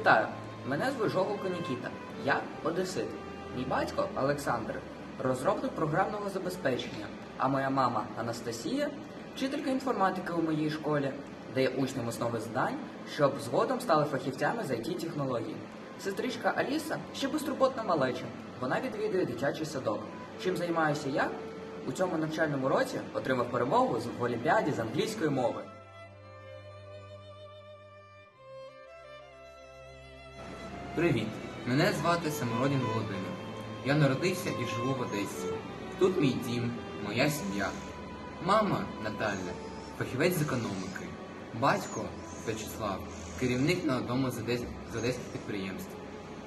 Вітаю! Мене звуть Жогулко Нікіта. Я одесит. Мій батько Олександр розробник програмного забезпечення, а моя мама Анастасія вчителька інформатики у моїй школі, дає учням основи знань, щоб згодом стали фахівцями з it технологій. Сестричка Аліса ще безтурботна малеча. Вона відвідує дитячий садок. Чим займаюся я? У цьому навчальному році отримав перемогу в Олімпіаді з англійської мови. Привіт! Мене звати Самородін Володимир. Я народився і живу в Одесі. Тут мій дім, моя сім'я. Мама Наталя, фахівець з економіки. Батько В'ячеслав, керівник на одному з, одес... з одеських підприємств.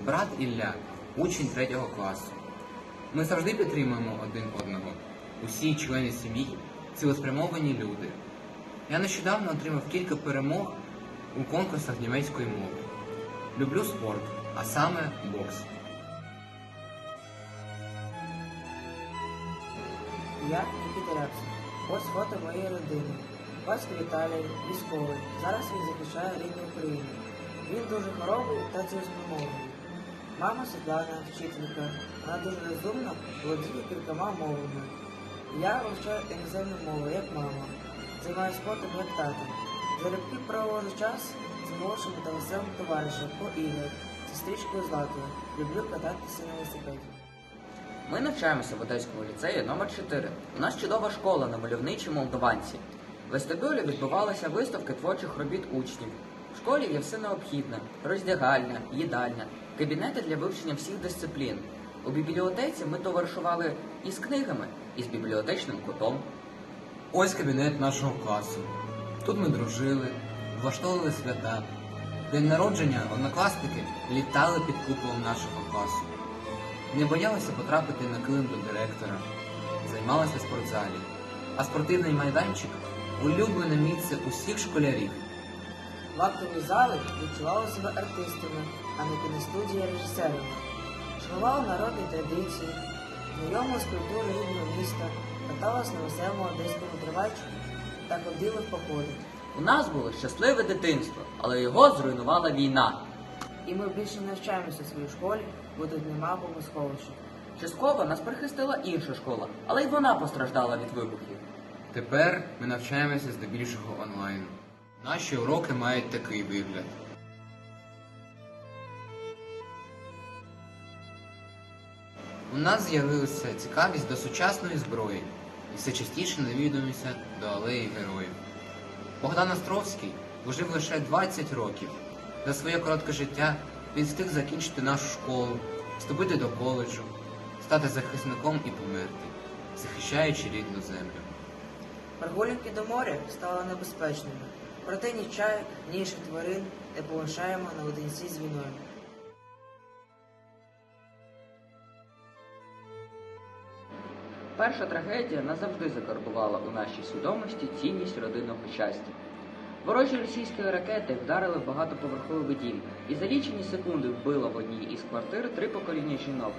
Брат Ілля, учень третього класу. Ми завжди підтримуємо один одного. Усі члени сім'ї цілеспрямовані люди. Я нещодавно отримав кілька перемог у конкурсах німецької мови. Люблю спорт, а саме бокс. Я Нікіта Рябцев. Ось фото моєї родини. Батько Віталій, військовий. Зараз він захищає рідну Україну. Він дуже хоробий та цілеспрямований. Мама Світлана, вчителька. Вона дуже розумна, володіє кількома мовами. Я вивчаю іноземну мову, як мама. Займаюся спортом, як тато. Залюбки проводжу час з молодшим та веселим товаришем по ігор, сестричкою Златою. Люблю кататися на велосипеді. Ми навчаємося в Одеському ліцеї номер 4 У нас чудова школа на мальовничій Молдованці. В вестибюлі відбувалися виставки творчих робіт учнів. В школі є все необхідне: роздягальня, їдальня, кабінети для вивчення всіх дисциплін. У бібліотеці ми товаришували і з книгами, і з бібліотечним котом. Ось кабінет нашого класу. Тут ми дружили, влаштовували свята. День народження однокласники літали під куполом нашого класу. Не боялися потрапити на килим до директора, займалися в спортзалі. А спортивний майданчик улюблене місце усіх школярів. В актовій залі відчували себе артистами, а не кіностудії режисерами. Шанували народні традиції, знайомили з культурою рідного міста, каталась на веселому одеському тривачку та ходили в походи. У нас було щасливе дитинство, але його зруйнувала війна. І ми більше не навчаємося в своїй школі, бо тут нема бомбосховища. Частково нас прихистила інша школа, але й вона постраждала від вибухів. Тепер ми навчаємося здебільшого онлайн. Наші уроки мають такий вигляд. У нас з'явилася цікавість до сучасної зброї і все частіше навідуємося до алеї героїв. Богдан Островський вжив лише 20 років. За своє коротке життя він встиг закінчити нашу школу, вступити до коледжу, стати захисником і померти, захищаючи рідну землю. Прогулянки до моря стали небезпечними, проте ні чай, ні інших тварин не полишаємо наодинці з війною. Перша трагедія назавжди закарбувала у нашій свідомості цінність родинного щастя. Ворожі російські ракети вдарили в багатоповерховий дім і за лічені секунди вбило в одній із квартир три покоління жінок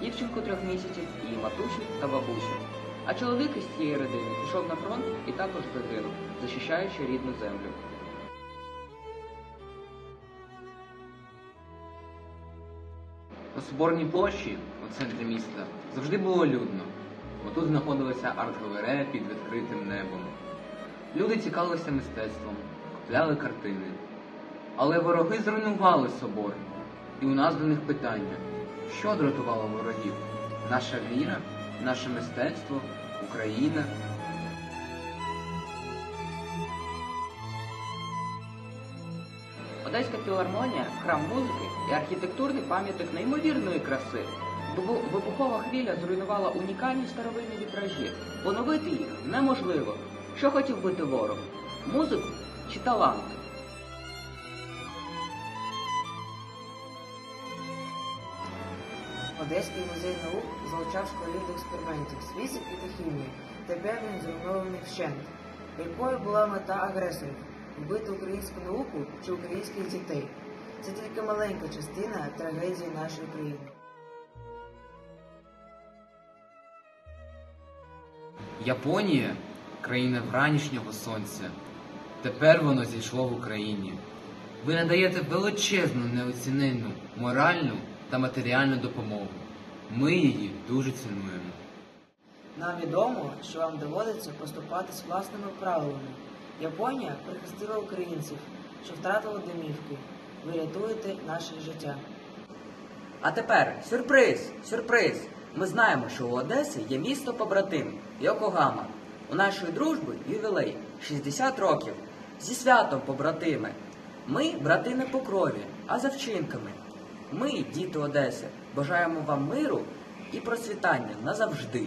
дівчинку трьох місяців, її матусю та бабусю. А чоловік із цієї родини пішов на фронт і також загинув, захищаючи рідну землю. На Соборній площі у центрі міста завжди було людно, бо тут знаходилася арт-галерея під відкритим небом. Люди цікавилися мистецтвом, купляли картини. Але вороги зруйнували собор, і у нас до них питання: що дратувало ворогів? Наша віра, наше мистецтво, Україна. Одеська філармонія храм музики і архітектурний пам'ятник неймовірної краси. Вибу- Вибухова хвиля зруйнувала унікальні старовинні вітражі. Поновити їх неможливо. Що хотів бити ворог? Музику чи талант? Одеський музей наук залучав школярів до експериментів з фізики та хімії. Тепер він зруйнований вщент. Якою була мета агресорів? Вбити українську науку чи українських дітей? Це тільки маленька частина трагедії нашої країни. Японія країна вранішнього сонця. Тепер воно зійшло в Україні. Ви надаєте величезну неоціненну моральну та матеріальну допомогу. Ми її дуже цінуємо. Нам відомо, що вам доводиться поступати з власними правилами. Японія прихистила українців, що втратили домівки. Ви рятуєте наше життя. А тепер сюрприз, сюрприз. Ми знаємо, що у Одеси є місто побратим Йокогама. У нашої дружби ювілей 60 років. Зі святом побратими. Ми брати не по крові, а за вчинками. Ми, діти Одеси, бажаємо вам миру і процвітання назавжди.